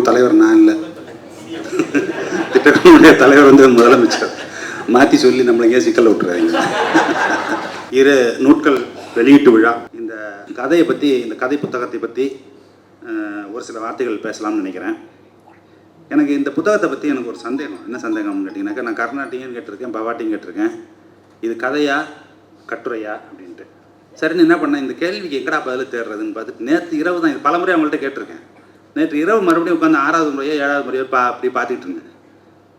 திட்டக்குழு தலைவர் நான் இல்லை. திட்டக்குழுடைய தலைவர் வந்து முதலமைச்சர். மாற்றி சொல்லி நம்மளை ஏன் சிக்கல் விட்டுறாங்க இரு நூட்கள் வெளியீட்டு விழா. இந்த கதையை பற்றி இந்த கதை புத்தகத்தை பற்றி ஒரு சில வார்த்தைகள் பேசலாம்னு நினைக்கிறேன். எனக்கு இந்த புத்தகத்தை பற்றி எனக்கு ஒரு சந்தேகம். என்ன சந்தேகம்னு கேட்டிங்கனாக்கா நான் கர்நாடியும் கேட்டிருக்கேன் பவாட்டியும் கேட்டிருக்கேன். இது கதையா கட்டுரையா அப்படின்ட்டு. சரின்னு என்ன பண்ணேன்? இந்த கேள்விக்கு எங்கடா பதில் தேடுறதுன்னு பார்த்துட்டு நேற்று இரவு தான் இது பலமுறை அவங்கள்ட்ட கேட்டிருக்கேன். நேற்று இரவு மறுபடியும் உட்காந்து ஆறாவது முறையோ ஏழாவது முறையோ பா அப்படி பார்த்துட்டு இருந்தேன்.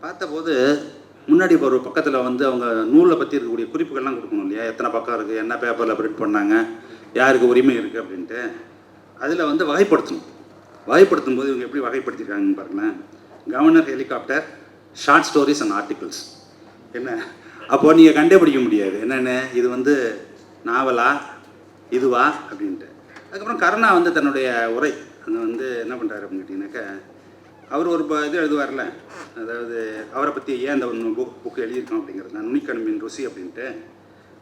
பார்த்தபோது முன்னாடி ஒரு பக்கத்தில் வந்து அவங்க நூலில் பற்றி இருக்கக்கூடிய குறிப்புகள்லாம் கொடுக்கணும் இல்லையா? எத்தனை பக்கம் இருக்குது என்ன பேப்பரில் பிரிண்ட் பண்ணாங்க யாருக்கு உரிமை இருக்குது அப்படின்ட்டு. அதில் வந்து வகைப்படுத்தணும். வகைப்படுத்தும் போது இவங்க எப்படி வகைப்படுத்திருக்காங்கன்னு பாருங்களேன். Governor helicopter short stories and articles என்ன? அப்போது நீங்கள் கண்டுபிடிக்க முடியாது. என்னென்ன? இது வந்து நாவலா? இதுவா? அப்படின்ட்டு. அதுக்கப்புறம் கருணா வந்து தன்னுடைய உரை அங்கே வந்து என்ன பண்ணுறாரு அப்படின்னு கேட்டிங்கனாக்கா அவர் ஒரு ப- இது எழுதுவார்ல அதாவது அவரை பற்றி ஏன் அந்த ஒன்று புக் புக் எழுதியிருக்கோம் அப்படிங்கிறது நான் நுனிக்கணுமின் ருசி அப்படின்ட்டு.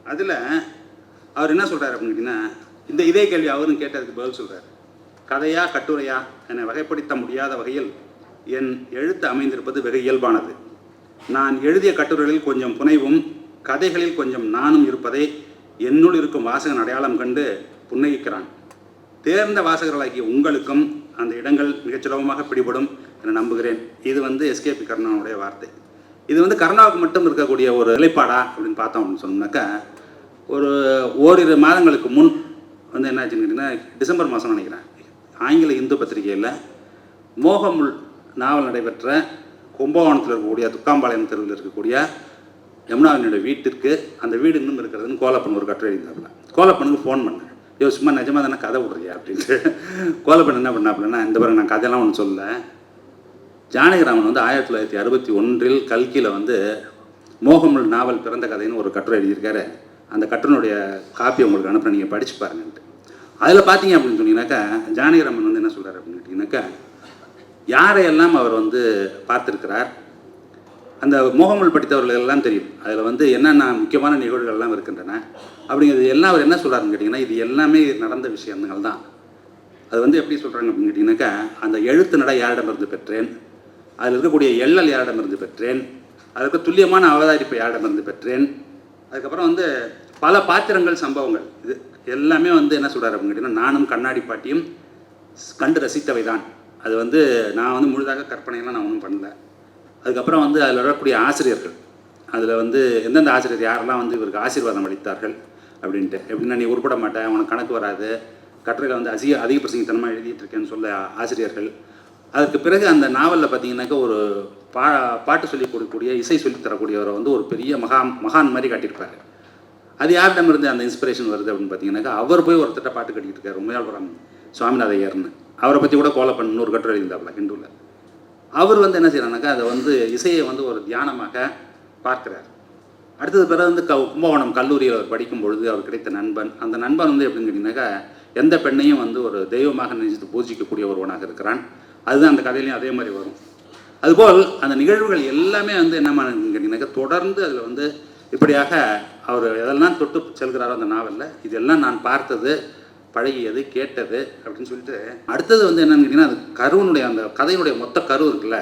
அதில் அவர் என்ன சொல்கிறார் அப்படின்னு கேட்டிங்கன்னா இந்த இதே கேள்வி அவரும் கேட்டதுக்கு பதில் சொல்கிறார் கதையா கட்டுரையா என்னை வகைப்படுத்த முடியாத வகையில் என் எழுத்து அமைந்திருப்பது வெகு இயல்பானது. நான் எழுதிய கட்டுரைகளில் கொஞ்சம் புனைவும் கதைகளில் கொஞ்சம் நானும் இருப்பதை என்னுள் இருக்கும் வாசகன் அடையாளம் கண்டு புன்னகிக்கிறான். தேர்ந்த வாசகர்களாகிய உங்களுக்கும் அந்த இடங்கள் மிகச் சுலபமாக பிடிபடும் என நம்புகிறேன். இது வந்து எஸ்கேபி கருணாவுடைய வார்த்தை. இது வந்து கருணாவுக்கு மட்டும் இருக்கக்கூடிய ஒரு நிலைப்பாடா அப்படின்னு பார்த்தோம் அப்படின்னு சொன்னோம்னாக்கா ஒரு ஓரிரு மாதங்களுக்கு முன் வந்து என்னாச்சுன்னு கேட்டிங்கன்னா டிசம்பர் மாதம் நினைக்கிறேன். ஆங்கில இந்து பத்திரிகையில் மோகமுல் நாவல் நடைபெற்ற கும்பகோணத்தில் இருக்கக்கூடிய துக்காம்பாளையம் தெருவில் இருக்கக்கூடிய யமுனாவினுடைய வீட்டிற்கு அந்த வீடு இன்னும் இருக்கிறதுன்னு கோலப்பன் ஒரு கட்டுரை எழுதினாப்புல கோலப்பனுக்கு ஃபோன் பண்ணேன். யோ சும்மா நிஜமாக தானே கதை விடுறியா அப்படின்ட்டு. கோலப்பன் என்ன பண்ணாப்புலன்னா இந்த பாருங்க நான் கதையெல்லாம் ஒன்று சொல்ல ஜானகிராமன் வந்து ஆயிரத்தி தொள்ளாயிரத்தி அறுபத்தி ஒன்றில் கல்கியில் வந்து மோகமுள் நாவல் பிறந்த கதைன்னு ஒரு கட்டுரை எழுதியிருக்காரு. அந்த கட்டுரையுடைய காப்பி உங்களுக்கு அனுப்புகிறேன் நீங்கள் படிச்சு பாருங்கன்ட்டு. அதில் பார்த்தீங்க அப்படின்னு சொன்னீங்கன்னாக்கா ஜானகிராமன் வந்து என்ன சொல்கிறார் அப்படின்னு கேட்டிங்கனாக்கா யாரையெல்லாம் அவர் வந்து பார்த்திருக்கிறார்? அந்த மோகமுல் படித்தவர்கள் எல்லாம் தெரியும். அதில் வந்து என்னென்ன முக்கியமான நிகழ்வுகள்லாம் இருக்கின்றன அப்படிங்கிறது எல்லாம் அவர் என்ன சொல்கிறாருன்னு கேட்டிங்கன்னா இது எல்லாமே நடந்த விஷயங்கள் தான். அது வந்து எப்படி சொல்கிறாங்க அப்படின்னு கேட்டிங்கனாக்கா அந்த எழுத்து நடை யாரிடமிருந்து பெற்றேன் அதில் இருக்கக்கூடிய எள்ளல் யாரிடமிருந்து பெற்றேன் அதற்கு துல்லியமான அவதாரிப்பை யாரிடமிருந்து பெற்றேன் அதுக்கப்புறம் வந்து பல பாத்திரங்கள் சம்பவங்கள் இது எல்லாமே வந்து என்ன சொல்கிறார் அப்படின்னு கேட்டிங்கன்னா நானும் கண்ணாடி பாட்டியும் கண்டு ரசித்தவை தான் அது வந்து நான் வந்து முழுதாக கற்பனையெல்லாம் நான் ஒன்றும் பண்ணல. அதுக்கப்புறம் வந்து அதில் வரக்கூடிய ஆசிரியர்கள். அதில் வந்து எந்தெந்த ஆசிரியர் யாரெல்லாம் வந்து இவருக்கு ஆசீர்வாதம் அளித்தார்கள் அப்படின்ட்டு. எப்படின்னா நீ உருப்பட மாட்டேன் உனக்கு கணக்கு வராது கட்டுரைகள் வந்து அதிக அதிக பிரசங்கத்தனமாக எழுதிட்டு இருக்கேன்னு சொல்ல ஆசிரியர்கள். அதற்கு பிறகு அந்த நாவலில் பார்த்தீங்கன்னாக்கா ஒரு பா பாட்டு சொல்லிக் கொடுக்கக்கூடிய இசை சொல்லித் தரக்கூடியவரை வந்து ஒரு பெரிய மகான் மகான் மாதிரி காட்டியிருப்பாரு. அது யாரிடம் இருந்து அந்த இன்ஸ்பிரேஷன் வருது அப்படின்னு பார்த்தீங்கன்னாக்கா அவர் போய் ஒருத்தட்ட பாட்டு கட்டிக்கிட்டு இருக்காரு உமையாள்புரம் சுவாமிநாத ஐயர்னு. அவரை பற்றி கூட கோலை ஒரு கட்டுரை எழுந்தாப்புல ஹிந்துவில் அவர் வந்து என்ன செய்யறாருனாக்கா அதை வந்து இசையை வந்து ஒரு தியானமாக பார்க்கிறார். அடுத்தது பிறகு வந்து க கும்பகோணம் கல்லூரியில் அவர் படிக்கும் பொழுது அவர் கிடைத்த நண்பன். அந்த நண்பன் வந்து எப்படின்னு கேட்டிங்கனாக்கா எந்த பெண்ணையும் வந்து ஒரு தெய்வமாக நினைத்து பூஜிக்கக்கூடிய ஒருவனாக இருக்கிறான். அதுதான் அந்த கதையிலையும் அதே மாதிரி வரும். அதுபோல் அந்த நிகழ்வுகள் எல்லாமே வந்து என்ன கேட்டிங்கனாக்கா தொடர்ந்து அதில் வந்து இப்படியாக அவர் எதெல்லாம் தொட்டு செல்கிறாரோ அந்த நாவலில் இதெல்லாம் நான் பார்த்தது பழகியது கேட்டது அப்படின்னு சொல்லிட்டு அடுத்தது வந்து என்னன்னு கேட்டிங்கன்னா அது கருவனுடைய அந்த கதையினுடைய மொத்த கரு இருக்குல்ல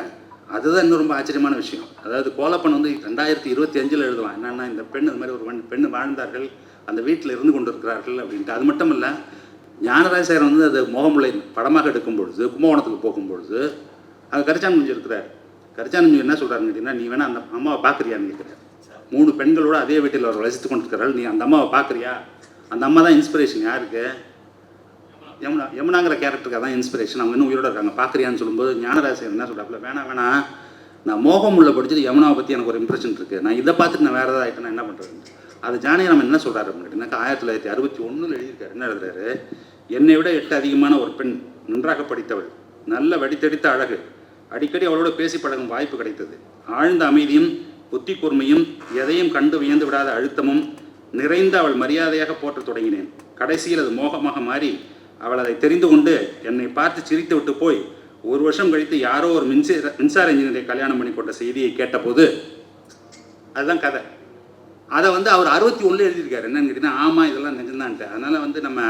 அதுதான் இன்னும் ரொம்ப ஆச்சரியமான விஷயம். அதாவது கோலப்பன் வந்து ரெண்டாயிரத்தி இருபத்தி அஞ்சில் எழுதுவான் என்னென்னா இந்த பெண் இது மாதிரி ஒரு பெண் பெண் வாழ்ந்தார்கள் அந்த வீட்டில் இருந்து கொண்டு இருக்கிறார்கள் அப்படின்ட்டு. அது மட்டும் இல்லை ஞானராஜர் வந்து அது முகமுலை படமாக எடுக்கும் பொழுது கும்பகோணத்துக்கு போகும் பொழுது அங்கே கரிச்சான் குஞ்சு இருக்கிறார். கரிச்சான் குஞ்சு என்ன சொல்கிறாருன்னு கேட்டிங்கன்னா நீ வேணா அந்த அம்மாவை பார்க்குறியான்னு கேட்குறாரு. மூணு பெண்களோட அதே வீட்டில் அவர் வசித்து கொண்டிருக்கிறாள் நீ அந்த அம்மாவை பார்க்குறியா அந்த அம்மா தான் இன்ஸ்பிரேஷன் யாருக்கு? யமுனா யமுனாங்கிற கேரக்டருக்கு அதான் இன்ஸ்பிரேஷன் அவங்க இன்னும் உயிரோட இருக்காங்க. பார்க்குறியான்னு சொல்லும்போது ஞானராசன் என்ன சொல்கிறாப்புல வேணாம் வேணாம். நான் மோகம் உள்ள படிச்சது யமுனாவை பற்றி எனக்கு ஒரு இம்ப்ரெஷன் இருக்குது நான் இதை பார்த்துட்டு நான் வேறு ஏதாவது ஆகிட்டேன் என்ன பண்ணுறது அது ஜானகிராமன் என்ன சொல்கிறாரு அப்படின்னாக்கா ஆயிரத்தி தொள்ளாயிரத்தி அறுபத்தி ஒன்றில் எழுதியிருக்காரு. என்ன எழுதுறாரு? என்னை விட எட்டு அதிகமான ஒரு பெண் நன்றாக படித்தவள் நல்ல வடித்தடித்த அழகு அடிக்கடி அவளோட பேசி பழகும் வாய்ப்பு கிடைத்தது. ஆழ்ந்த அமைதியும் புத்தி கூர்மையும் எதையும் கண்டு வியந்து விடாத அழுத்தமும் நிறைந்த அவள் மரியாதையாக போற்றத் தொடங்கினேன். கடைசியில் அது மோகமாக மாறி அவள் அதை தெரிந்து கொண்டு என்னை பார்த்து சிரித்து விட்டு போய் ஒரு வருஷம் கழித்து யாரோ ஒரு மின்சார மின்சார இன்ஜினியரை கல்யாணம் பண்ணி கொண்ட செய்தியை கேட்டபோது அதுதான் கதை. அதை வந்து அவர் அறுபத்தி ஒன்றில் எழுதியிருக்காரு. என்னன்னு கேட்டிங்கன்னா ஆமாம் இதெல்லாம் நிஜம்தான்ட்டு. அதனால் வந்து நம்ம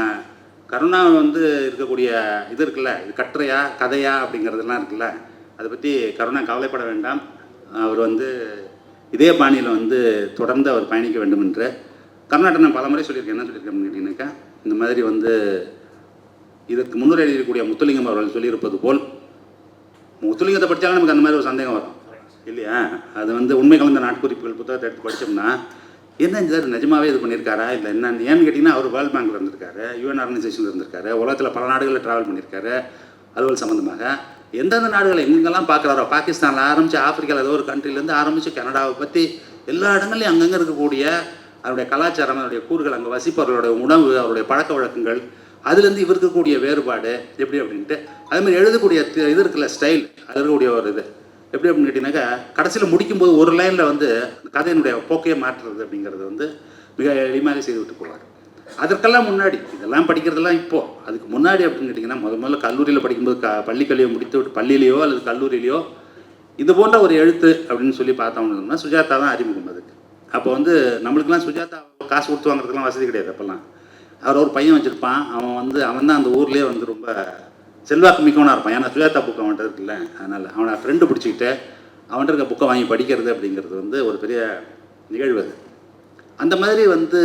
கருணா வந்து இருக்கக்கூடிய இது இருக்குல்ல இது கட்டுரையா கதையா அப்படிங்கிறதெல்லாம் இருக்குல்ல அதை பற்றி கருணா கவலைப்பட வேண்டாம். அவர் வந்து இதே பாணியில் வந்து தொடர்ந்து அவர் பயணிக்க வேண்டும் என்று கர்நாடகம் நான் பல முறை சொல்லியிருக்கேன். என்ன சொல்லியிருக்கேன் கேட்டீங்கன்னாக்கா இந்த மாதிரி வந்து இதற்கு முன்னுரை எழுதியிருக்கக்கூடிய முத்துலிங்கம் அவர்கள் சொல்லியிருப்பது போல் முத்துலிங்கத்தை படித்தாலும் நமக்கு அந்த மாதிரி ஒரு சந்தேகம் வரும். இல்லையா? அது வந்து உண்மை கலந்த நாட்குறிப்புகள் புத்தகத்தை எடுத்து படித்தோம்னா என்ன சார் நிஜமாவே இது பண்ணியிருக்காரா? இல்லை என்ன ஏன்னு கேட்டிங்கன்னா அவர் வேர்ல்ட் பேங்க்ல இருந்திருக்காரு யூஎன் ஆர்கனைசேஷன் இருந்திருக்காரு உலகத்தில் பல நாடுகளில் ட்ராவல் பண்ணியிருக்காரு அலுவல் சம்மந்தமாக எந்தெந்த நாடுகளை எங்கெங்கெல்லாம் பார்க்குறாரோ? பாகிஸ்தானில் ஆரம்பித்து ஆப்பிரிக்காவில் ஏதோ ஒரு கண்ட்ரிலேருந்து ஆரம்பித்து கனடாவை பற்றி எல்லா இடங்கள்லையும் அங்கங்கே இருக்கக்கூடிய அவருடைய கலாச்சாரம் அவருடைய கூறுகள் அங்கே வசிப்பவர்களுடைய உணவு அவருடைய பழக்க வழக்கங்கள் அதுலேருந்து இவருக்கு இருக்கக்கூடிய வேறுபாடு எப்படி அப்படின்ட்டு அதே மாதிரி எழுதக்கூடிய இது இருக்குல்ல ஸ்டைல் அது இருக்கக்கூடிய ஒரு இது. எப்படி அப்படின்னு கேட்டிங்கனாக்கா கடைசியில் முடிக்கும்போது ஒரு லைனில் வந்து கதையினுடைய போக்கையே மாற்றுறது அப்படிங்கிறது வந்து மிக எளிமையாக செய்து விட்டு போவார். அதற்கெல்லாம் முன்னாடி இதெல்லாம் படிக்கிறதெல்லாம் இப்போது அதுக்கு முன்னாடி அப்படின்னு கேட்டிங்கன்னா முத முதல்ல கல்லூரியில் படிக்கும்போது க பள்ளிக்கல்வியை முடித்து விட்டு பள்ளியிலையோ அல்லது கல்லூரியிலையோ இது போன்ற ஒரு எழுத்து அப்படின்னு சொல்லி பார்த்தோம்னா சுஜாதா தான் அறிமுகம் அதுக்கு. அப்போ வந்து நம்மளுக்கெல்லாம் சுஜாதா காசு கொடுத்து வாங்குறதுக்கெல்லாம் வசதி கிடையாது அப்போல்லாம். அவர் ஒரு பையன் வச்சுருப்பான். அவன் வந்து அவன் தான் அந்த ஊர்லேயே வந்து ரொம்ப செல்வாக்கு மிக்கவனாக இருப்பான். ஏன்னா சுஜாதா புக்கு அவன்கிட்ட இருக்குல்ல. அதனால் அவனை ஃப்ரெண்டு பிடிச்சிக்கிட்டு அவன்கிட்ட இருக்க புக்கை வாங்கி படிக்கிறது அப்படிங்கிறது வந்து ஒரு பெரிய நிகழ்வு அது. அந்த மாதிரி வந்து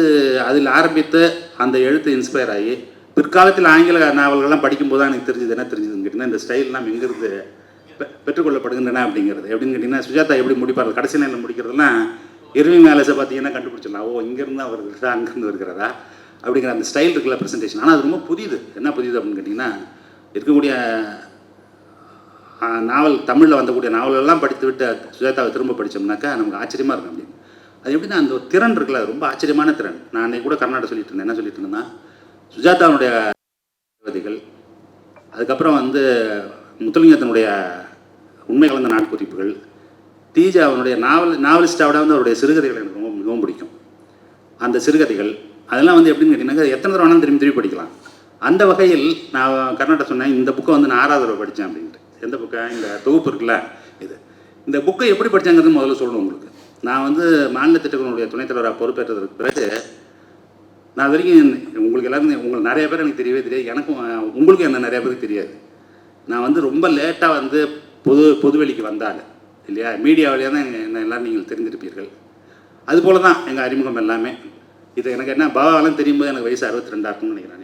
அதில் ஆரம்பித்து அந்த எழுத்து இன்ஸ்பயர் ஆகி பிற்காலத்தில் ஆங்கில நாவல்கள்லாம் படிக்கும்போது தான் எனக்கு தெரிஞ்சது என்ன தெரிஞ்சதுன்னு கேட்டிங்கன்னா இந்த ஸ்டைல்லாம் எங்கேருந்து பெ- பெற்றுக்கொள்ளப்படுகின்றன அப்படிங்கிறது. எப்படின்னு கேட்டிங்கன்னா சுஜாதா எப்படி முடிப்பார் கடைசி நேரில் முடிக்கிறதுலாம் இருவிங் மேலேஸை பார்த்தீங்கன்னா கண்டுபிடிச்சிடலாம். ஓ இங்கேருந்து தான் வருகிறதா அங்கேருந்து வருகிறதா அப்படிங்கிற அந்த ஸ்டைல் இருக்குல்ல ப்ரெசன்டேஷன் ஆனால் அது ரொம்ப புதிது. என்ன புதிது அப்படின்னு கேட்டிங்கன்னா இருக்கக்கூடிய நாவல் தமிழில் வந்தக்கூடிய நாவலெல்லாம் படித்து விட்டு சுஜாதாவை திரும்ப படித்தோம்னாக்கா நமக்கு ஆச்சரியமாக இருக்கும் அப்படின்னு. அது எப்படின்னா அந்த திறன் இருக்குல்ல ரொம்ப ஆச்சரியமான திறன். நான் அன்றைக்கி கூட கர்நாடகா சொல்லிட்டு இருந்தேன். என்ன சொல்லிட்டு இருந்தேன்னா சுஜாதாவுடைய கவிதைகள் அதுக்கப்புறம் வந்து முத்துலிங்கத்தினுடைய உண்மை கலந்த நாட்குறிப்புகள் தீஜா அவனுடைய நாவல் நாவலிஸ்டாவோட வந்து அவருடைய சிறுகதைகள் எனக்கு ரொம்ப மிகவும் பிடிக்கும். அந்த சிறுகதைகள் அதெல்லாம் வந்து எப்படின்னு கேட்டிங்கன்னா எத்தனை தடவை வேணாலும் திரும்பி திரும்பி படிக்கலாம். அந்த வகையில் நான் கர்நாடகா சொன்னேன் இந்த புக்கை வந்து நான் ஆறாவது தடவை படித்தேன் அப்படின்ட்டு. எந்த புக்கை? இந்த தொகுப்பு இருக்குல்ல இது. இந்த புக்கை எப்படி படித்தாங்கிறது முதல்ல சொல்லணும் உங்களுக்கு. நான் வந்து மாநில திட்டங்களுடைய துணைத் தலைவராக பொறுப்பேற்றதற்கு பிறகு நான் இது வரைக்கும் உங்களுக்கு எல்லாருமே உங்களுக்கு நிறைய பேர் எனக்கு தெரியவே தெரியாது. எனக்கும் உங்களுக்கும் என்ன நிறைய பேருக்கு தெரியாது. நான் வந்து ரொம்ப லேட்டாக வந்து பொது பொதுவெளிக்கு வந்தாள் இல்லையா? மீடியா வழியாக தான் என்ன- என்ன எல்லாரும் நீங்கள் தெரிஞ்சிருப்பீர்கள். அதுபோல தான் எங்கள் அறிமுகம் எல்லாமே. இது எனக்கு என்ன பாபாவெல்லாம் தெரியும் போது எனக்கு வயசு அறுபத்தி ரெண்டாக இருக்கும்னு நினைக்கிறேன்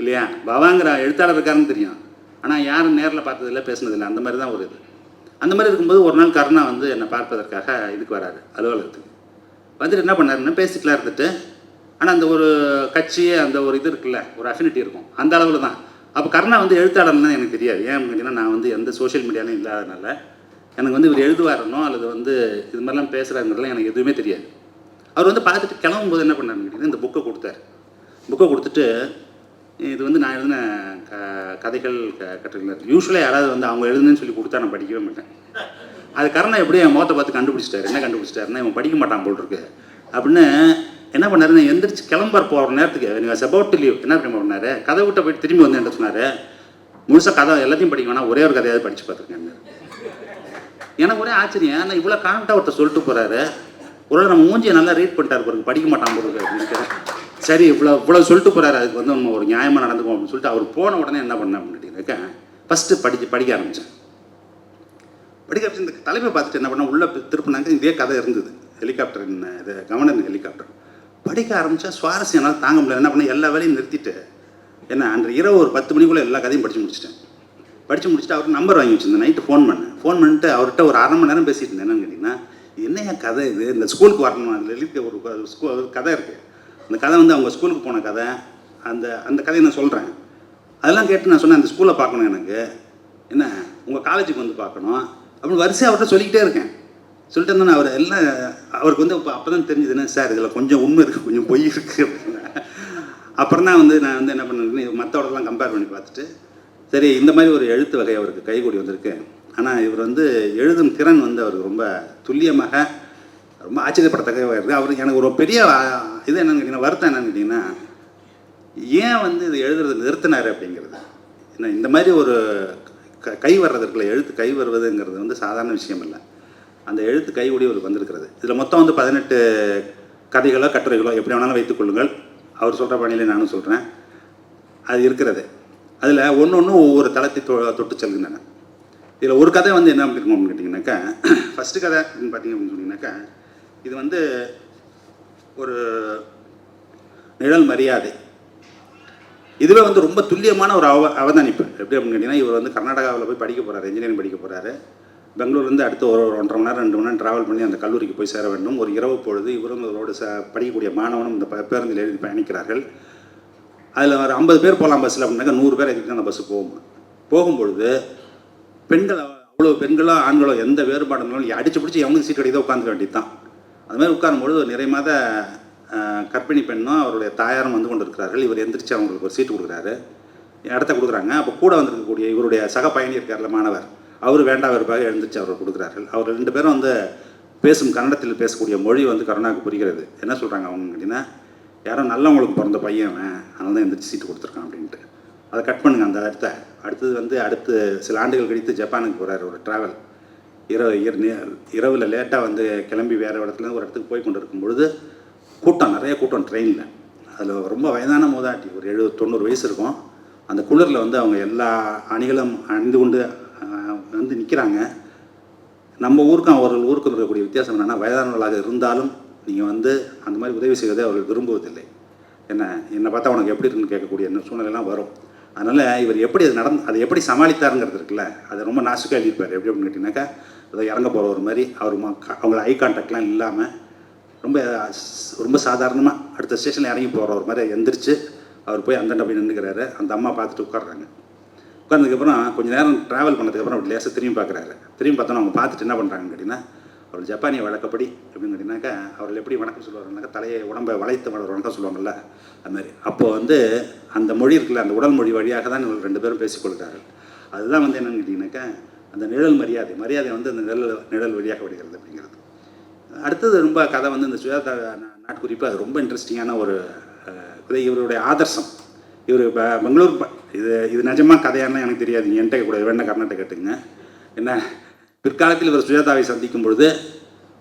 இல்லையா? பாபாங்கிற எழுத்தாளர் இருக்காருன்னு தெரியும். ஆனால் யாரும் நேரில் பார்த்ததில்ல பேசினதில்லை. அந்த மாதிரி தான் ஒரு இது. அந்த மாதிரி இருக்கும்போது ஒரு நாள் கருணா வந்து என்னை பார்ப்பதற்காக இதுக்கு வராரு அலுவலகத்துக்கு. வந்துட்டு என்ன பண்ணாருன்னா பேசிக்கலாம் இருந்துட்டு ஆனால் அந்த ஒரு கட்சி அந்த ஒரு இது இருக்குல்ல ஒரு அஃபினிட்டி இருக்கும். அந்த அளவில் தான். அப்போ கருணா வந்து எழுத்தாளர்னு எனக்கு தெரியாது. ஏன் அப்படின்னா நான் வந்து எந்த சோஷியல் மீடியாலையும் இல்லாதனால எனக்கு வந்து இவர் எழுதுவாரனோ அல்லது வந்து இது மாதிரிலாம் பேசுகிறாங்கிறதுலாம் எனக்கு எதுவுமே தெரியாது. அவர் வந்து பார்த்துட்டு கிளம்பும்போது என்ன பண்ணாருன்னு கேட்டிங்கன்னா இந்த புக்கை கொடுத்தாரு. புக்கை கொடுத்துட்டு இது வந்து நான் எழுதின க கதைகள் க கட்டுரைகள். யூஸ்வலாக யாராவது வந்து அவங்க எழுதுனேன்னு சொல்லி கொடுத்தா நான் படிக்கவே மாட்டேன். அது கரணம் எப்படி என் முகத்தை பார்த்து கண்டுபிடிச்சிட்டாரு. என்ன கண்டுபிடிச்சிட்டாருன்னா இவன் படிக்க மாட்டான் போல் இருக்கு அப்படின்னு என்ன பண்ணாருன்னு எந்திரிச்சு கிளம்பார் போகிற நேரத்துக்கு நீங்கள் செபவுட் லீவ் என்ன தெரியுமா பண்ணாரு? கதை விட்ட போயிட்டு திரும்பி வந்து என்ன சொன்னார்? முழுசாக கதை எல்லாத்தையும் படிக்க வேணாம் ஒரே ஒரு கதையாவது படித்து பார்த்துருக்கேன் எனக்கு ஒரே ஆச்சரியம். நான் இவ்வளோ கான்டாக ஒருத்தர் சொல்லிட்டு போகிறாரு ஒரு நம்ம மூஞ்சியை நல்லா ரீட் பண்ணிட்டார் பாருங்க. படிக்க மாட்டான் போல அப்படின்னு சரி இவ்வளோ இவ்வளோ சொல்லிட்டு போகிறாரு அதுக்கு வந்து நம்ம ஒரு நியாயமாக நடந்துக்கும் அப்படின்னு சொல்லிட்டு அவர் போன உடனே என்ன பண்ணேன் அப்படின்ட்டு ஃபஸ்ட்டு படிச்சு படிக்க ஆரம்பித்தேன் படிக்க ஆரம்பிச்சு இந்த தலைமை பார்த்துட்டு என்ன பண்ண உள்ள திருப்பினாங்க. இதே கதை இருந்தது. ஹெலிகாப்டர் இது கவர்னர் ஹெலிகாப்டர். படிக்க ஆரம்பித்தா சுவாரஸ்யம் என்னால் தாங்க முடியல. என்ன பண்ண எல்லா வேலையும் நிறுத்திட்டு என்ன அன்று இரவு ஒரு பத்து மணிக்குள்ளே எல்லா கதையும் படித்து முடிச்சிட்டேன். படித்து முடிச்சுட்டு அவருக்கு நம்பர் வாங்கி வச்சிருந்தேன். நைட்டு ஃபோன் பண்ணேன். ஃபோன் பண்ணிட்டு அவர்கிட்ட ஒரு அரை மணி நேரம் பேசிட்டு இருந்தேன். என்னன்னு கேட்டிங்கன்னா என்னையா கதை இது? இந்த ஸ்கூலுக்கு வரணும்? லலித் ஒரு ஸ்கூல் ஒரு கதை இருக்குது அந்த கதை வந்து அவங்க ஸ்கூலுக்கு போன கதை. அந்த அந்த கதையை நான் சொல்கிறேன் அதெல்லாம் கேட்டு நான் சொன்னேன் அந்த ஸ்கூலை பார்க்கணும் எனக்கு. என்ன? உங்கள் காலேஜுக்கு வந்து பார்க்கணும். அப்படின்னு வரிசையாக அவர்கிட்ட சொல்லிக்கிட்டே இருக்கேன். சொல்லிட்டு இருந்தேன் அவர் எல்லாம் அவருக்கு வந்து அப்போ தான் தெரிஞ்சதுன்னா சார் இதில் கொஞ்சம் உண்மை இருக்குது கொஞ்சம் பொய் இருக்குது அப்படின்னு. அப்புறம் தான் வந்து நான் வந்து என்ன பண்ணேன் மற்றவர்கள்லாம் கம்பேர் பண்ணி பார்த்துட்டு சரி இந்த மாதிரி ஒரு எழுத்து வகை அவருக்கு கைகூடி வந்திருக்கு. ஆனால் இவர் வந்து எழுதும் திறன் வந்து அவருக்கு ரொம்ப துல்லியமாக ரொம்ப ஆச்சரியப்படத்தக்கதாக இருக்குது அவர் எனக்கு ஒரு பெரிய இது என்னன்னு கேட்டிங்கன்னா வருத்தம் என்னென்னு கேட்டிங்கன்னா ஏன் வந்து இது எழுதுறது நிறுத்தினார் அப்படிங்கிறது? என்ன இந்த மாதிரி ஒரு க கை வர்றது இருக்குல்ல எழுத்து கை வருவதுங்கிறது வந்து சாதாரண விஷயம் இல்லை. அந்த எழுத்து கைகூடி ஒரு வந்திருக்கிறது. இதில் மொத்தம் வந்து பதினெட்டு கதைகளோ கட்டுரைகளோ எப்படி வேணாலும் வைத்துக் கொள்ளுங்கள். அவர் சொல்கிற பணியில் நானும் சொல்கிறேன் அது இருக்கிறது. அதில் ஒன்று ஒன்று ஒவ்வொரு தளத்தை தொ தொட்டு செல்கின்றன. இதில் ஒரு கதை வந்து என்ன இருக்கும் அப்படின்னு கேட்டிங்கனாக்கா ஃபஸ்ட்டு கதை அப்படின்னு பார்த்தீங்க அப்படின்னு சொன்னீங்கன்னாக்கா இது வந்து ஒரு நிழல் மரியாதை. இதுவே வந்து ரொம்ப துல்லியமான ஒரு அவ அவதானிப்பு. எப்படி அப்படின்னு கேட்டிங்கன்னா இவர் வந்து கர்நாடகாவில் போய் படிக்க போகிறாரு இன்ஜினியரிங் படிக்க போகிறாரு பெங்களூர்லேருந்து அடுத்து ஒரு ஒன்றரை மணி நேரம் ரெண்டு மணி நேரம் ட்ராவல் பண்ணி அந்த கல்லூரிக்கு போய் சேர வேண்டும். ஒரு இரவு பொழுது இவரும் அவரோடு ச படிக்கக்கூடிய மாணவனும் இந்த பேருந்தில் எழுதி பயணிக்கிறார்கள். அதில் ஒரு ஐம்பது பேர் போகலாம் பஸ்ஸில் அப்படின்னாக்கா நூறு பேர் எதுக்கு அந்த பஸ்ஸு போகும். போகும்பொழுது பெண்கள் அவ்வளோ பெண்களோ ஆண்களோ எந்த வேறுபாடும் இருந்தாலும் அடிச்சு பிடிச்சி எவனுக்கு சீட் கிடைத்தோ உட்காந்துக்க வேண்டியது தான் அது மாதிரி உட்காரும்பொழுது ஒரு நிறைய மாத அஹ், கர்ப்பிணி பெண்ணும் அவருடைய தாயாரும் வந்து கொண்டு இருக்கிறார்கள் இவர் எந்திரிச்சு அவங்களுக்கு ஒரு சீட்டு கொடுக்குறாரு. இடத்த கொடுக்குறாங்க. அப்போ கூட வந்திருக்கக்கூடிய இவருடைய சக பயணி இருக்கார்ல மாணவர் அவர் வேண்டாம் வெறுப்பாக எழுந்திரிச்சு அவர் கொடுக்குறார்கள். அவர் ரெண்டு பேரும் வந்து பேசும் கன்னடத்தில் பேசக்கூடிய மொழி வந்து கருணாவுக்கு புரிகிறது. என்ன சொல்கிறாங்க அவங்க கேட்டிங்கன்னா யாரோ நல்லவங்களுக்கு பிறந்த பையன் அவன். அதனால தான் எந்திரிச்சு சீட்டு கொடுத்துருக்கான் அப்படின்ட்டு. அதை கட் பண்ணுங்க அந்த இடத்த. அடுத்தது வந்து அடுத்து சில ஆண்டுகள் கழித்து ஜப்பானுக்கு போகிறார் ஒரு ட்ராவல் இரவு இரவில் லேட்டாக வந்து கிளம்பி வேறு இடத்துல ஒரு இடத்துக்கு போய் கொண்டு இருக்கும் பொழுது கூட்டம் நிறைய கூட்டம் ட்ரெயினில் அதில் ரொம்ப வயதான மூதாட்டி ஒரு எழுபது தொண்ணூறு வயசு இருக்கும். அந்த குளிரில் வந்து அவங்க எல்லா அணிகளும் அணிந்து கொண்டு வந்து நிற்கிறாங்க நம்ம ஊருக்கும் அவர்கள் ஊருக்கும் இருக்கக்கூடிய வித்தியாசம் என்னென்னா வயதானவர்களாக இருந்தாலும் நீங்கள் வந்து அந்த மாதிரி உதவி செய்வதை அவர்கள் விரும்புவதில்லை. என்ன என்னை பார்த்தா உனக்கு எப்படி இருக்குன்னு கேட்கக்கூடிய என்ன சூழ்நிலைலாம் வரும். அதனால் இவர் எப்படி அது நடந்து அதை எப்படி சமாளித்தாருங்கிறது இருக்குல்ல அதை ரொம்ப நாசுக்காக எழுதியிருப்பார். எப்படி அப்படின்னு கேட்டிங்கனாக்கா அதை இறங்க போகிற ஒரு மாதிரி அவர் ம- அவங்கள ஐ கான்டாக்ட்லாம் இல்லாமல் ரொம்ப ரொம்ப சாதாரணமாக அடுத்த ஸ்டேஷனில் இறங்கி போகிற ஒரு மாதிரி எந்திரிச்சு அவர் போய் அந்தாண்ட போய் நின்றுக்கிறாரு அந்த அம்மா பார்த்துட்டு உட்கார்றாங்க. உட்கார்ந்ததுக்கப்புறம் கொஞ்ச நேரம் ட்ராவல் பண்ணதுக்கப்புறம் அப்படி லேசாக திரும்பி பார்க்குறாரு. திரும்பி பார்த்தோன்னா அவங்க பார்த்துட்டு என்ன பண்ணுறாங்கன்னு கேட்டிங்கன்னா அவர் ஜப்பானிய வழக்கப்படி அப்படின்னு கேட்டிங்கனாக்கா அவர்கள் எப்படி வணக்கம் சொல்லுவாருனாக்கா தலையை உடம்பை வளைத்து வளர வணக்கம் சொல்லுவாங்கல்ல அது மாதிரி. வந்து அந்த மொழி இருக்குல்ல அந்த உடல் மொழி வழியாக தான் இவர்கள் ரெண்டு பேரும் பேசிக்கொள்கிறார்கள் அதுதான் வந்து என்னென்னு கேட்டிங்கனாக்கா அந்த நிழல் மரியாதை மரியாதை வந்து அந்த நிழல் நிழல் வழியாக விடுகிறது அப்படிங்கிறது. அடுத்தது ரொம்ப கதை வந்து இந்த சுஜாதா நாட்குறிப்பு அது ரொம்ப இன்ட்ரெஸ்டிங்கான ஒரு கதை. இவருடைய ஆதர்சம் இவர் இப்போ பெங்களூர் இது இது நிஜமாக கதையான்னு எனக்கு தெரியாது நீ என்கிட்ட கூட வேண்டாம் கர்நாடக கேட்டுங்க என்ன பிற்காலத்தில் இவர் சுஜாதாவை சந்திக்கும் பொழுது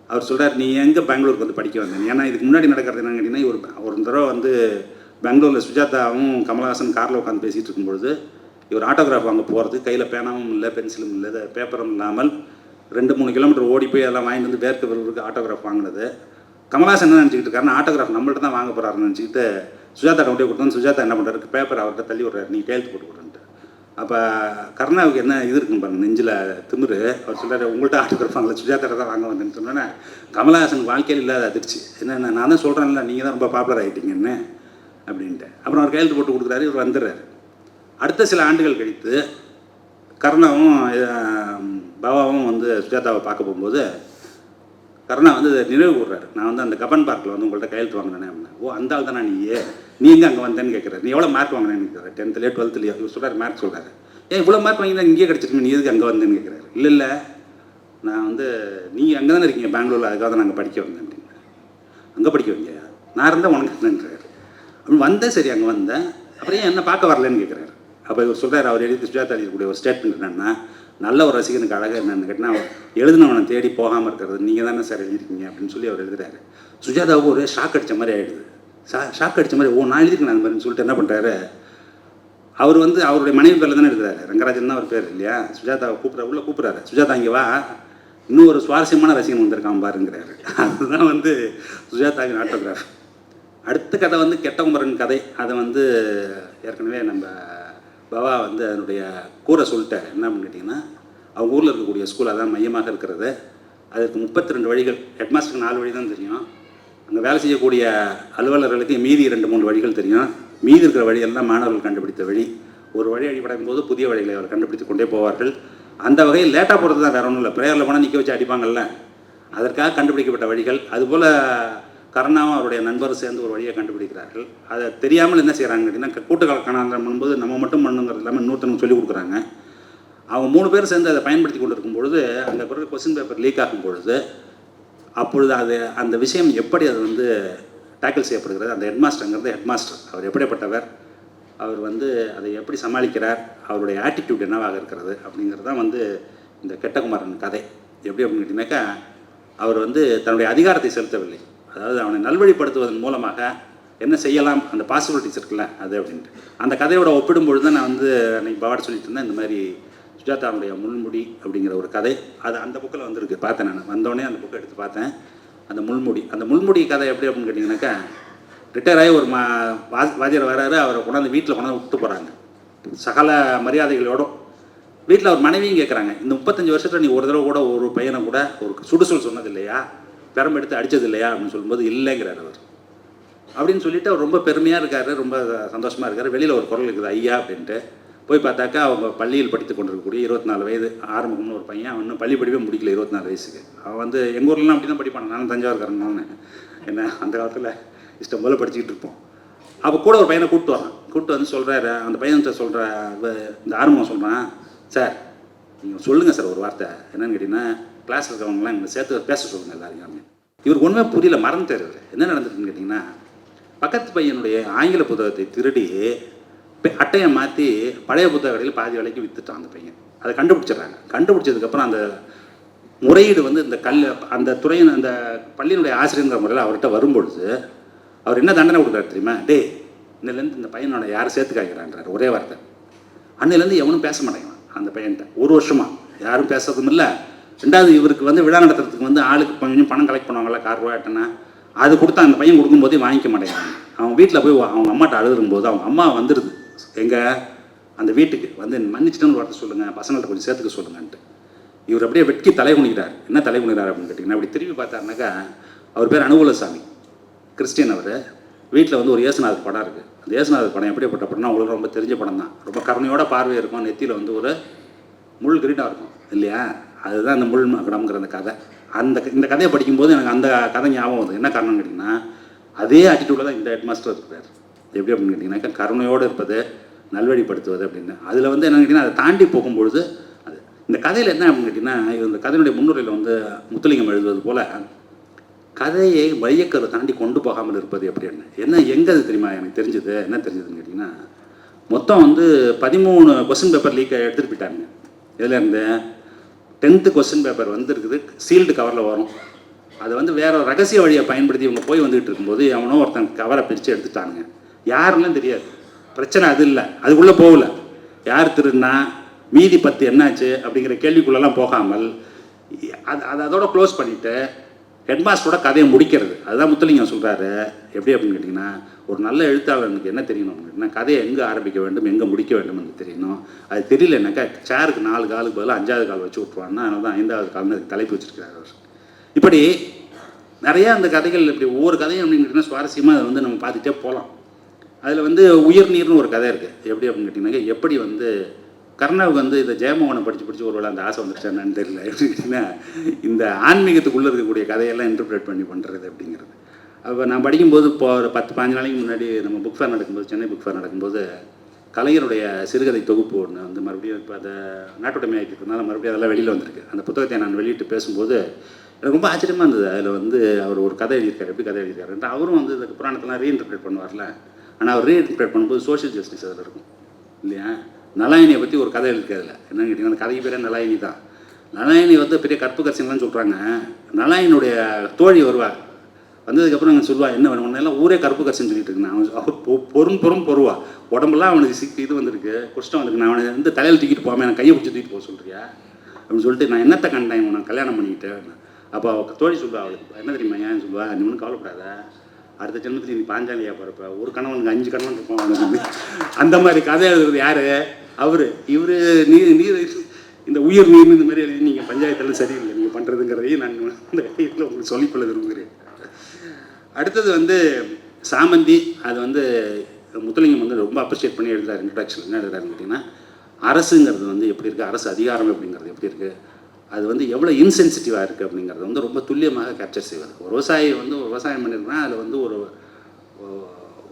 அவர் சொல்கிறார் நீ எங்கே பெங்களூருக்கு வந்து படிக்க வந்தேன் ஏன்னா இதுக்கு முன்னாடி நடக்கிறது என்னன்னு கேட்டிங்கன்னா இவர் ஒரு தடவை வந்து பெங்களூரில் சுஜாதாவும் கமலஹாசன் காரில் உட்காந்து பேசிகிட்டு இருக்கும்பொழுது இவர் ஆட்டோகிராஃப் வாங்க போகிறது கையில் பேனாவும் இல்லை பென்சிலும் இல்லை பேப்பரும் இல்லாமல் ரெண்டு மூணு கிலோமீட்டர் ஓடி போய் அதெல்லாம் வாங்கிட்டு வந்து பேர்க்கு பிறகு ஆட்டோகிராஃப் வாங்கினது. கமலஹாசன் என்ன நினச்சிக்கிட்டு இருக்காருன்னா ஆட்டோகிராஃப் நம்மள்ட்ட தான் வாங்க போகிறாருன்னு நினச்சிக்கிட்டு சுஜாதா கொண்டே கொடுத்தோம் சுஜாதா என்ன பண்ணுறாரு பேப்பர் அவர்கிட்ட தள்ளி விட்றாரு நீ கையெழுத்து போட்டு அப்போ கருணாவுக்கு என்ன இது இருக்குன்னு பாருங்க நெஞ்சில் திமிரு. அவர் சொல்றாரு உங்கள்கிட்ட ஆட்டோகிராஃப் வாங்கல சுஜாதா தான் வாங்க வந்தேன்னு சொன்னோன்னே கமலஹாசன் வாழ்க்கையில் இல்லாத அதிர்ச்சி. என்ன நான் தான் சொல்கிறேன்ல நீங்கள் தான் ரொம்ப பாப்புலர் ஆகிட்டீங்கன்னு அப்படின்ட்டு. அப்புறம் அவர் கையெழுத்து போட்டு கொடுக்குறாரு இவர் வந்துடுறாரு. அடுத்த சில ஆண்டுகள் கழித்து கருணாவும் பாபாவும் வந்து சுஜாதாவை பார்க்க போகும்போது கருணா வந்து இதை நினைவு கூடுறாரு நான் வந்து அந்த கபன் பார்க்கில் வந்து உங்கள்கிட்ட கையெழுத்து வாங்கினேன் அப்படின்னா ஓ அந்த ஆள் தானே நீ? நீ எங்கே அங்கே வந்தேன்னு கேட்குறாரு. நீ எவ்வளோ மார்க் வாங்கினேன்னு கேட்குறாரு. டென்த்துலேயே டுவெல்த்துலேயே இவர் சொல்கிறார் மார்க் சொல்கிறாரு ஏன் இவ்வளோ மார்க் வாங்கி இங்கே இங்கேயே கிடச்சிருக்கீங்க நீ எதுக்கு அங்கே வந்தேன்னு கேட்குறாரு. இல்லை இல்லை நான் வந்து நீங்கள் அங்கே தானே இருக்கீங்க பெங்களூரில் அதுக்காக தான் நாங்கள் படிக்க வந்தேன். அப்படின்னு அங்கே படிக்க வைங்க நான் இருந்தால் உனக்கு என்னன்றாரு அப்படின்னு வந்தேன் சரி அங்கே வந்தேன். அப்புறம் ஏன் என்ன பார்க்க வரலன்னு கேட்குறாரு. அப்போ இவர் சொல்கிறார் அவர் எழுதி சுஜாதா எழுதக்கூடிய ஒரு ஸ்டேட்மெண்ட் என்னென்னா நல்ல ஒரு ரசிகனுக்கு அழகாக என்னென்னு கேட்டால் எழுதினவனை தேடி போகாமல் இருக்கிறது நீங்கள் தானே சார் எழுதிருக்கீங்க அப்படின்னு சொல்லி அவர் எழுதுறாரு. சுஜாதாவுக்கு ஒரு ஷாக் அடித்த மாதிரி ஆகிடுது ஷா ஷாக் அடித்த மாதிரி ஓ நான் எழுதிருக்கேன் அந்த மாதிரின்னு சொல்லிட்டு என்ன பண்ணுறாரு அவர் வந்து அவருடைய மனைவி பேரில் தானே எழுதுறாரு. ரங்கராஜன் தான் அவர் பேர் இல்லையா? சுஜாதாவை கூப்பிட்ற உள்ள கூப்பிட்றாரு. சுஜாதா இங்கே வா. இன்னும் ஒரு சுவாரஸ்யமான ரசிகன் வந்திருக்கான் பாருங்கிறாரு. அதுதான் வந்து சுஜாதாவின் ஆட்டோகிராஃப் அடுத்த கதை வந்து கெட்டகுமரன் கதை. அதை வந்து ஏற்கனவே நம்ம பவா வந்து அதனுடைய கூரை சொல்லிட்டார். என்ன அப்படின்னு கேட்டிங்கன்னா அவங்க ஊரில் இருக்கக்கூடிய ஸ்கூல் அதான் மையமாக இருக்கிறது. அதற்கு முப்பத்தி ரெண்டு வழிகள் ஹெட்மாஸ்டருக்கு நாலு வழி தான் தெரியும். அங்கே வேலை செய்யக்கூடிய அலுவலர்களுக்கு மீதி ரெண்டு மூணு வழிகள் தெரியும். மீதி இருக்கிற வழியெல்லாம் மாணவர்கள் கண்டுபிடித்த வழி. ஒரு வழி அடிப்படையும் போது புதிய வழிகளை அவர் கண்டுபிடித்து கொண்டே போவார்கள். அந்த வகையில் லேட்டாக போகிறது தான் வேற ஒன்றும் இல்லை. பிரேயரில் போனால் நிற்க வச்சு அடிப்பாங்கல்ல. அதற்காக கண்டுபிடிக்கப்பட்ட வழிகள். அதுபோல் கருணாவும் அவருடைய நண்பரும் சேர்ந்து ஒரு வழியை கண்டுபிடிக்கிறார்கள். அதை தெரியாமல் என்ன செய்கிறாங்க அப்படின்னா கூட்டு கணக்கான பண்ணும்போது நம்ம மட்டும் பண்ணுங்கிறது இல்லாமல் இன்னொருத்தனுக்கு சொல்லிக் கொடுக்குறாங்க. அவங்க மூணு பேர் சேர்ந்து அதை பயன்படுத்தி கொண்டு இருக்கும் பொழுது அந்த பிறகு கொஸ்டின் பேப்பர் லீக் ஆகும் பொழுது அப்பொழுது அது அந்த விஷயம் எப்படி அது வந்து டேக்கிள் செய்யப்படுகிறது? அந்த ஹெட்மாஸ்டருங்கிறது ஹெட்மாஸ்டர் அவர் எப்படிப்பட்டவர்? அவர் வந்து அதை எப்படி சமாளிக்கிறார்? அவருடைய ஆட்டிடியூட் என்னவாக இருக்கிறது? அப்படிங்கிறது தான் வந்து இந்த கெட்டகுமாரன் கதை. எப்படி அப்படின்னு கேட்டிங்கனாக்கா அவர் வந்து தன்னுடைய அதிகாரத்தை செலுத்தவில்லை. அதாவது அவனை நல்வழிப்படுத்துவதன் மூலமாக என்ன செய்யலாம்? அந்த பாசிபிலிட்டிஸ் இருக்குல்ல அது அப்படின்ட்டு. அந்த கதையோட ஒப்பிடும்பொழுது தான் நான் வந்து அன்னைக்கு பாவாட சொல்லிட்டு இருந்தேன் இந்த மாதிரி சுஜாதாவுடைய முள்முடி அப்படிங்கிற ஒரு கதை. அது அந்த புக்கில் வந்திருக்கு. பார்த்தேன் நான். வந்தோடனே அந்த புக்கை எடுத்து பார்த்தேன். அந்த முள்முடி அந்த முள்முடி கதை எப்படி அப்படின்னு கேட்டிங்கனாக்கா ரிட்டையர் ஆகி ஒரு மா வா வாத்தியார் வராரு. அவரை கொண்டாந்து வீட்டில் கொண்டாந்து விட்டு போகிறாங்க சகல மரியாதைகளோடும் வீட்டில் அவர் மனைவியும் கேட்குறாங்க இந்த முப்பத்தஞ்சு வருஷத்தில் நீ ஒரு தடவை கூட ஒரு பையனை கூட ஒரு சுடுசொல் சொன்னது இல்லையா? பெரம்பு எடுத்து அடித்தது இல்லையா அப்படின்னு சொல்லும்போது இல்லைங்கிறார் அவர். அப்படின்னு சொல்லிட்டு அவர் ரொம்ப பெருமையாக இருக்காரு ரொம்ப சந்தோஷமாக இருக்காரு. வெளியில் ஒரு குரல் இருக்குது ஐயா அப்படின்ட்டு. போய் பார்த்தாக்கா அவங்க பள்ளியில் படித்து கொண்டிருக்கக்கூடிய இருபத்தி நாலு வயது ஆரம்பம்னு ஒரு பையன் அவன் இன்னும் பள்ளி படிப்பே முடிக்கல இருபத்தி நாலு வயசுக்கு. அவன் வந்து எங்கள் ஊர்லலாம் அப்படி தான் படிப்பான். நானும் தஞ்சாவூர்காரன் என்ன அந்த காலத்தில் இஷ்டம் போல் படிச்சுக்கிட்டு இருப்போம். அப்போ கூட ஒரு பையனை கூப்பிட்டு வரான். கூப்பிட்டு வந்து சொல்கிறாரு அந்த பையன்கிட்ட சொல்கிற இந்த ஆரம்பம் சொல்கிறான் சார் நீங்கள் சொல்லுங்கள் சார் ஒரு வார்த்தை. என்னன்னு கேட்டிங்கன்னா கிளாஸ் இருக்கிறவங்களாம் எங்களை சேர்த்து பேச சொல்லுங்கள் எல்லாருமே இவருக்கு ஒன்றுமே புரியல மறந்துட்டார் இவர். என்ன நடந்துருக்குன்னு கேட்டிங்கன்னா பக்கத்து பையனுடைய ஆங்கில புத்தகத்தை திருடி அட்டையை மாற்றி பழைய புத்தக கடையில் பாதி விலைக்கு விற்றுட்டான் அந்த பையன். அதை கண்டுபிடிச்சிடுறாங்க. கண்டுபிடிச்சதுக்கப்புறம் அந்த முறையீடு வந்து இந்த கல் அந்த துறையின் அந்த பள்ளியினுடைய ஆசிரியங்கிற முறையில் அவர்கிட்ட வரும்பொழுது அவர் என்ன தண்டனை கொடுக்குறாரு தெரியுமா? டேய் இன்னிலேருந்து இந்த பையனோட யார் சேர்த்து காய்க்கிறான்றார் ஒரே வார்த்தை. அன்னிலேருந்து எவனும் பேச மாட்டேங்கிறான் அந்த பையன்கிட்ட. ஒரு வருஷமாக யாரும் பேசுறதும் இல்லை. ரெண்டாவது இவருக்கு வந்து விழா நடத்துறதுக்கு வந்து ஆளுக்கு கொஞ்சம் பணம் கலெக்ட் பண்ணுவாங்கல்ல கார் ரூபா எட்டனா அது கொடுத்தா அந்த பையன் கொடுக்கும்போதே வாங்கிக்க மாட்டேங்கிறாங்க அவன் வீட்டில் போய் அவங்க அம்மாட்ட அழுதுரும்போது அவங்க அம்மா வந்துடுது எங்கள் அந்த வீட்டுக்கு. வந்து மன்னிச்சிட்டேன்னு வார்த்தை சொல்லுங்கள் பசங்கள்ட்ட கொஞ்சம் சேர்த்துக்க சொல்லுங்கன்ட்டு. இவர் அப்படியே வெட்கி தலை குனிக்கிறார் என்ன தலை குனிக்கிறார் அப்படின்னு கேட்டிங்கன்னா அப்படி திரும்பி பார்த்தாருனாக்கா அவர் பேர் அனுகூலசாமி. கிறிஸ்டியன் அவர். வீட்டில் வந்து ஒரு இயேசுநாதர் படம் இருக்குது அந்த இயேசுநாதர் படம் எப்படிப்பட்ட படம்னா உங்களுக்கு ரொம்ப தெரிஞ்ச படம் தான் ரொம்ப கருணையோட பார்வை இருக்கும். நெத்தியில் வந்து ஒரு முள் கிரீடம் இருக்கும். இல்லையா? அதுதான் அந்த முள் மகுடம்ங்கிற அந்த கதை. அந்த க- இந்த கதையை படிக்கும்போது எனக்கு அந்த கதை ஞாபகம் வருது. என்ன காரணம் கேட்டிங்கன்னா அதே ஆட்டிடியூடில் தான் இந்த ஹெட் மாஸ்டர் இருக்கிறார் எப்படி அப்படின்னு கேட்டிங்கன்னாக்கா கருணையோடு இருப்பது நல்வழிப்படுத்துவது அப்படின்னு. அதில் வந்து என்ன கேட்டிங்கன்னா அதை தாண்டி போகும்பொழுது அது இந்த கதையில் என்ன அப்படின்னு கேட்டிங்கன்னா இந்த கதையினுடைய முன்னுரையில் வந்து முத்துலிங்கம் எழுதுவது போல் கதையை மையக்கரை தாண்டி கொண்டு போகாமல் இருப்பது எப்படின்னு என்ன? எங்கே அது தெரியுமா? எனக்கு தெரிஞ்சது. என்ன தெரிஞ்சதுன்னு கேட்டிங்கன்னா மொத்தம் வந்து பதிமூணு கொஸ்டின் பேப்பர் லீக் எடுத்துகிட்டு போயிட்டாங்க. இதில் இருந்து? டென்த்து கொஸ்டின் பேப்பர் வந்துருக்குது சீல்டு கவரில் வரும். அது வந்து வேற ரகசிய வழியை பயன்படுத்தி இவங்க போய் வந்துகிட்டு இருக்கும்போது அவனோ ஒருத்தன் கவரை பிரித்து எடுத்துட்டானுங்க. யாருன்னு தெரியாது. பிரச்சனை அது இல்லை. அதுக்குள்ளே போகல. யார் திருடினா? மீதி பத்து என்னாச்சு? அப்படிங்கிற கேள்விக்குள்ளெல்லாம் போகாமல் அது அதை அதோட க்ளோஸ் பண்ணிவிட்டு ஹெட்மாஸ்டரோட கதையை முடிக்கிறது. அதுதான் முத்துலிங்கம் சொல்கிறாரு எப்படி அப்படின்னு கேட்டிங்கன்னா ஒரு நல்ல எழுத்தாளனுக்கு என்ன தெரியணும் அப்படின்னா கதையை எங்கே ஆரம்பிக்க வேண்டும் எங்கே முடிக்க வேண்டும் என்று தெரியணும். அது தெரியலனாக்கா சேருக்கு நாலு காலுக்கு பதிலாக அஞ்சாவது கால் வச்சு விட்ருவான்னா அதனால தான் ஐந்தாவது கால்னு அதுக்கு தலைப்பு வச்சிருக்கிறார் அவர். இப்படி நிறையா அந்த கதைகள் இப்படி ஒவ்வொரு கதையும் அப்படின்னு கேட்டிங்கன்னா சுவாரஸ்யமாக அதை வந்து நம்ம பார்த்துட்டே போகலாம். அதில் வந்து உயிர் நீர்னு ஒரு கதை இருக்குது எப்படி அப்படின்னு கேட்டிங்கன்னாக்கா எப்படி வந்து கர்ணாவுக்கு வந்து இந்த ஜெயமோகனை படித்து படித்து ஒரு வேளை அந்த ஆசை வந்துருச்சா என்னன்னு தெரியல. எப்படி கேட்டிங்கன்னா இந்த ஆன்மீகத்துக்குள்ளே இருக்கக்கூடிய கதையெல்லாம் இன்டர்பிரேட் பண்ணி பண்ணுறது அப்படிங்கிறது. அப்போ நான் படிக்கும்போது இப்போ ஒரு பத்து பாஞ்சு நாளைக்கு முன்னாடி நம்ம புக் ஃபேர் நடக்கும்போது சென்னை புக் ஃபேர் நடக்கும்போது கலைஞருடைய சிறுகதை தொகுப்பு ஒன்று வந்து மறுபடியும் இப்போ அதை நாட்டுடைமை ஆக்கிட்டதுனால மறுபடியும் அதெல்லாம் வெளியில் வந்திருக்கு. அந்த புத்தகத்தை நான் வெளியிட்டு பேசும்போது எனக்கு ரொம்ப ஆச்சரியமாக இருந்தது. அதில் வந்து அவர் ஒரு கதை எழுதியிருக்காரு. எப்படி கதை எழுதியிருக்காருன்ட்டு அவரும் வந்து இந்த புராணத்தெல்லாம் ரீஇன்டர்பிரேட் பண்ணுவார்ல. ஆனால் அவர் ரீஇன்டர்பிரேட் பண்ணும்போது சோஷியல் ஜஸ்டிஸ் அதில் இருக்கும். இல்லையா? நலாயினியை பற்றி ஒரு கதை இருக்குது அதில். என்னன்னு கேட்டிங்கன்னா அந்த கதைக்கு பேரே நலாயினி தான். நலாயினி வந்து பெரிய கற்பு கட்சிங்களாம் சொல்கிறாங்க நலாயினுடைய தோழி வருவாள் வந்ததுக்கப்புறம் அவன் சொல்லுவா என்ன வேணும்? உன்னெல்லாம் ஊரே கருப்பு கட்சின்னு சொல்லிட்டு இருக்கேன். அவன் பொ- பொறும் பொறும் பொறுவா. உடம்பெல்லாம் அவனுக்கு சிக்கி இது வந்திருக்கு குஷ்டம் வந்திருக்கு. நான் அவனை வந்து தலையில் தூக்கிட்டு போகாமல் எனக்கு கையை பிடிச்சி தூக்கிட்டு போக சொல்கிறியா அப்படின்னு சொல்லிட்டு நான் என்னத்தை கண்டேன்? இவன் நான் கல்யாணம் பண்ணிக்கிட்டேன். அப்போ அவள் தோழி சொல்லுவா அவளுக்கு என்ன தெரியுமா ஏன்? சொல்லுவா நீ ஒன்றும் கவலைப்படாத. அடுத்த ஜென்மத்தில் நீ பாஞ்சாலியா பிறப்ப ஒரு கணவனுக்கு அஞ்சு கணவன் இருப்பான். அவனுக்கு அந்த மாதிரி கதை எழுதுறது யார்? அவர் இவர் நீர் நீர் இந்த உயிர் நீர் இந்த மாதிரி எழுதி நீங்கள் பஞ்சாயத்தில் சரியில்லை. நீங்கள் பண்ணுறதுங்கிறதையும் நான் இந்த இதில் உங்களுக்கு சொல்லிக்கொள்ள விரும்புகிறேன் அடுத்தது வந்து சாமந்தி அது வந்து முத்துலிங்கம் வந்து ரொம்ப அப்ரிஷியேட் பண்ணி எழுதுறாரு. இன்ட்ரடக்ஷன் என்ன எழுதுறாருன்னு கேட்டிங்கன்னா அரசுங்கிறது வந்து எப்படி இருக்குது அரசு அதிகாரம் அப்படிங்கிறது எப்படி இருக்குது அது வந்து எவ்வளோ இன்சென்சிட்டிவாக இருக்குது அப்படிங்கிறது வந்து ரொம்ப துல்லியமாக கேப்சர் செய்வார். ஒரு விவசாயி வந்து ஒரு விவசாயம் பண்ணியிருக்கான் அதில் வந்து ஒரு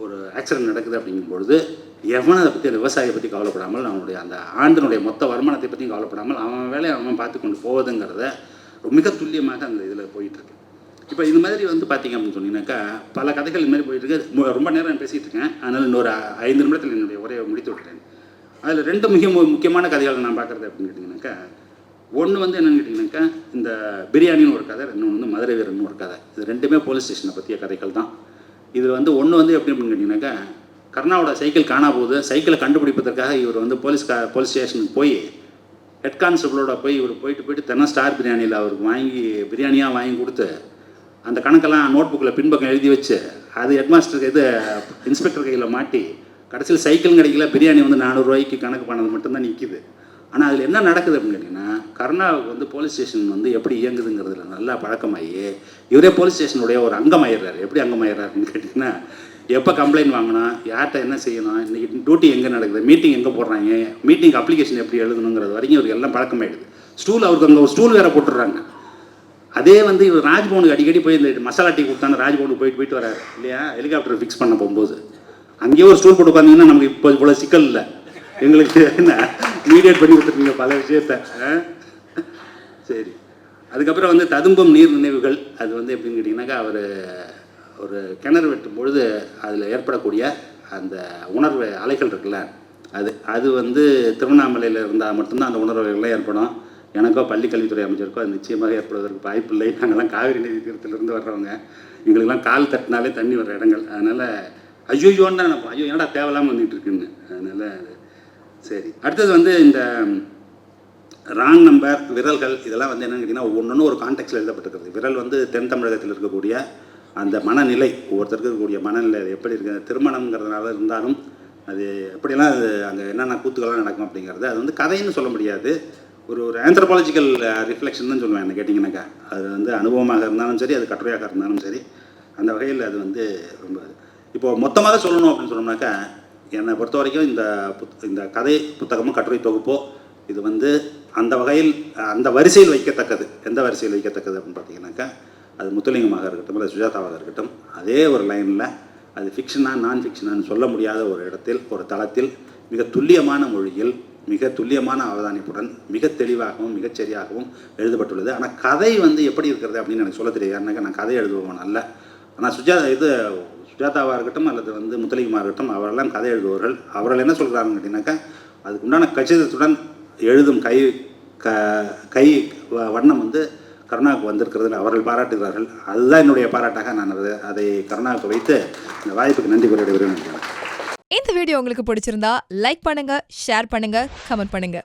ஒரு ஆக்சிடென்ட் நடக்குது அப்படிங்கும்பொழுது எவனும் அதை பற்றி விவசாயியை பற்றி கவலைப்படாமல் அவனுடைய அந்த ஆண்டினுடைய மொத்த வருமானத்தை பற்றியும் கவலைப்படாமல் அவன் வேலையை அவன் பார்த்து கொண்டு போவதுங்கிறத மிக துல்லியமாக அந்த இதில் போயிட்டுருக்கு. இப்போ இது மாதிரி வந்து பார்த்தீங்க அப்படின்னு சொன்னீங்கன்னாக்கா பல கதைகள் இது மாதிரி போயிட்டுருக்கு. ரொம்ப நேரம் நான் பேசிகிட்டு இருக்கேன். அதனால் இன்னொரு ஐந்து நிமிடத்தில் என்னுடைய உரையை முடித்து விட்டுறேன். அதில் ரெண்டு மிக மு- முக்கியமான கதைகள் நான் பார்க்குறது அப்படின்னு கேட்டிங்கனாக்கா ஒன்று வந்து என்னென்னு கேட்டிங்கனாக்கா இந்த பிரியாணின்னு ஒரு கதை இன்னொன்று வந்து மதுரை வீரன் ஒரு கதை. இது ரெண்டுமே போலீஸ் ஸ்டேஷனை பற்றிய கதைகள் தான். இதில் வந்து ஒன்று வந்து எப்படி அப்படின்னு கேட்டிங்கனாக்கா கர்ணாவோட சைக்கிள் காணா போகுது. சைக்கிளை கண்டுபிடிப்பதற்காக இவர் வந்து போலீஸ் கா போலீஸ் ஸ்டேஷனுக்கு போய் ஹெட் கான்ஸ்டபிளோட போய் இவர் போயிட்டு போயிட்டு தென்ன ஸ்டார் பிரியாணியில் அவருக்கு வாங்கி பிரியாணியாக வாங்கி கொடுத்து அந்த கணக்கெல்லாம் நோட் புக்கில் பின்பக்கம் எழுதி வச்சு அது ஹெட்மாஸ்டருக்கு இது இன்ஸ்பெக்டர் கையில் மாட்டி கடைசியில் சைக்கிள் கிடைக்கல பிரியாணி வந்து நானூறுரூவாய்க்கு கணக்கு பண்ணது மட்டும்தான் நிற்கிது ஆனால் அதில் என்ன நடக்குது அப்படின்னு கேட்டிங்கன்னா கருணாவுக்கு வந்து போலீஸ் ஸ்டேஷன் வந்து எப்படி இயங்குதுங்கிறதுல நல்லா பழக்கமாகி இவரே போலீஸ் ஸ்டேஷனுடைய ஒரு அங்கமாயிடுறாரு. எப்படி அங்கமாயிடுறாருன்னு கேட்டிங்கன்னா எப்போ கம்ப்ளைண்ட் வாங்கணும் யார்கிட்ட என்ன செய்யணும் இன்றைக்கி டியூட்டி எங்கே நடக்குது மீட்டிங் எங்கே போடுறாங்க மீட்டிங் அப்ளிகேஷன் எப்படி எழுதணுங்கிறது வரைக்கும் இவருக்கு எல்லாம் பழக்கமாயிடுது. ஸ்டூல் அவருக்கு அங்கே ஒரு ஸ்டூல் வேறு போட்டுடுறாங்க. அதே வந்து இவர் ராஜ்பவனுக்கு அடிக்கடி போய் இந்த மசாலா டீ கொடுத்தாங்க ராஜ்பவனுக்கு போயிட்டு போயிட்டு வராரு. இல்லையா? ஹெலிகாப்டர் ஃபிக்ஸ் பண்ண போகும்போது. அங்கேயே ஒரு ஸ்டூல் போட்டு உட்காந்திங்கன்னா நமக்கு இப்போ இவ்வளோ சிக்கல் இல்லை. எங்களுக்கு என்ன? மீடியேட் பண்ணி கொடுத்துருக்கீங்க பல விஷயத்த. சரி. அதுக்கப்புறம் வந்து ததும்பும் நீர் நினைவுகள் அது வந்து எப்படின்னு கேட்டிங்கன்னாக்கா அவர் ஒரு கிணறு வெட்டும் பொழுது அதில் ஏற்படக்கூடிய அந்த உணர்வு அலைகள் இருக்குல்ல அது அது வந்து திருவண்ணாமலையில் இருந்தால் மட்டும்தான் அந்த உணர்வுகள்லாம் ஏற்படும். எனக்கோ பள்ளி கல்வித்துறை அமைச்சருக்கோ அது நிச்சயமாக ஏற்படுவதற்கு வாய்ப்பில்லை. நாங்கள்லாம் காவிரி நதி தீரத்திலிருந்து வர்றவங்க. எங்களுக்கெல்லாம் கால் தட்டினாலே தண்ணி வர்ற இடங்கள். அதனால் ஐயோயோன்னு தான் நினைப்போம். ஐயோ என்னடா தேவையில்லாமல் வந்துட்டு இருக்குன்னு. அதனால் சரி. அடுத்தது வந்து இந்த ராங் நம்பர் விரல்கள் இதெல்லாம் வந்து என்னென்னு கேட்டிங்கன்னா ஒன்று ஒரு கான்டெக்ட்ல எழுதப்பட்டிருக்கிறது. விரல் வந்து தென் தமிழகத்தில் இருக்கக்கூடிய அந்த மனநிலை ஒவ்வொருத்தருக்கு இருக்கக்கூடிய மனநிலை அது எப்படி இருக்குது திருமணங்கிறதுனால இருந்தாலும் அது எப்படிலாம் அது அங்கே என்னென்ன கூத்துக்கள்லாம் நடக்கும் அப்படிங்கிறது அது வந்து கதைன்னு சொல்ல முடியாது. ஒரு ஒரு ஆந்த்ரபாலஜிக்கல் ரிஃப்ளெக்ஷன் தான் சொல்லுவேன் என்ன கேட்டிங்கனாக்கா. அது வந்து அனுபவமாக இருந்தாலும் சரி அது கட்டுரையாக இருந்தாலும் சரி அந்த வகையில் அது வந்து ரொம்ப இப்போது மொத்தமாக சொல்லணும் அப்படின்னு சொன்னோம்னாக்கா என்னை பொறுத்த வரைக்கும் இந்த புத் இந்த கதை புத்தகமும் கட்டுரை தொகுப்போ இது வந்து அந்த வகையில் அந்த வரிசையில் வைக்கத்தக்கது. எந்த வரிசையில் வைக்கத்தக்கது அப்படின்னு பார்த்தீங்கன்னாக்கா அது முத்துலிங்கமாக இருக்கட்டும் அல்லது சுஜாதாவாக இருக்கட்டும் அதே ஒரு லைனில் அது ஃபிக்ஷனா நான் ஃபிக்ஷனான்னு சொல்ல முடியாத ஒரு இடத்தில் ஒரு தளத்தில் மிக துல்லியமான மொழியில் மிக துல்லியமான அவதானிப்புடன் மிக தெளிவாகவும் மிகச் சரியாகவும் எழுதப்பட்டுள்ளது. ஆனால் கதை வந்து எப்படி இருக்கிறது அப்படின்னு எனக்கு சொல்ல தெரியாது. ஏன்னாக்கா நான் கதை எழுதுபவன் அல்ல. ஆனால் சுஜாதா இது சுஜாதாவாக இருக்கட்டும் அல்லது வந்து முத்தலிங்கமாக இருக்கட்டும் அவரெல்லாம் கதை எழுதுபவர்கள். அவர்கள் என்ன சொல்கிறாங்கன்னு அப்படின்னாக்கா அதுக்கு உண்டான கச்சிதத்துடன் எழுதும் கை க கை வ- வண்ணம் வந்து கருணாவுக்கு வந்திருக்கிறதுல அவர்கள் பாராட்டுகிறார்கள். அதுதான் என்னுடைய பாராட்டாக நான் அதை அதை கருணாவுக்கு வைத்து இந்த வாய்ப்புக்கு நன்றி கூறிய விரும்புகிறேன் இந்த வீடியோ உங்களுக்கு பிடிச்சிருந்தா லைக் பண்ணுங்க ஷேர் பண்ணுங்க கமெண்ட் பண்ணுங்க.